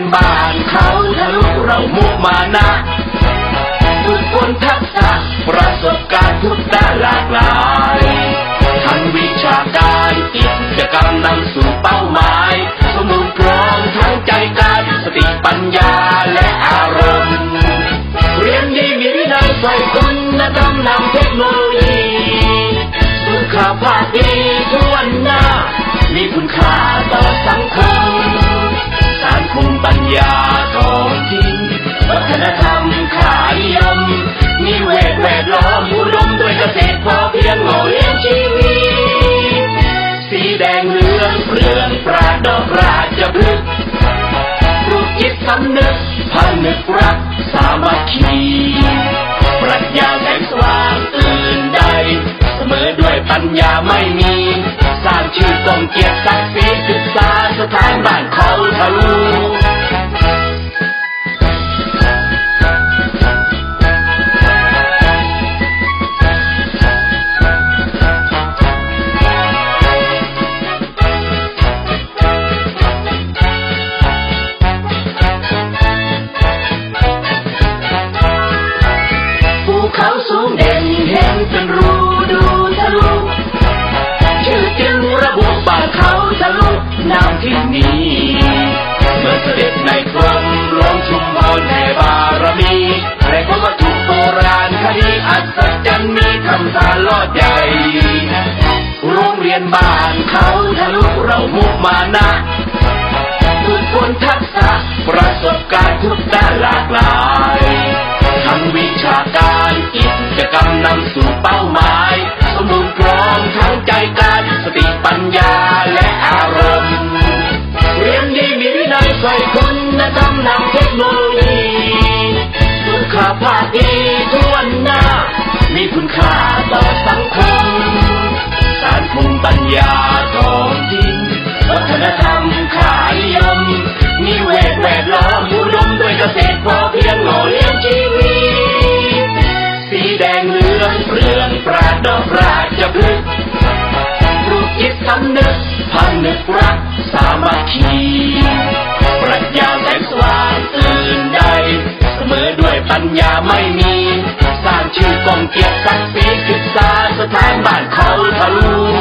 นบ้านเขาทะลุเรามุกมานะฝึกฝนทักษะประสบการณ์ทุกด้านหลากหลายทั้งวิชาการกิจกรรมนำสู่เป้าหมาย สมุนพร้อมทั้งใจการสติปัญญาและอารมณ์ เรียนดีมีวินัยใส่คุณธรรมนำเทคโนโลยีสุขภาพดีทุกียนบ้านเขาึกรักสามัคคีปรัชญาแสงสว่างตื่นใด เสมอด้วยปัญญาไม่มี สร้างชื่อกองเกียรติศักดิ์ศรีศึกษาสถานบ้านเขาทะลุ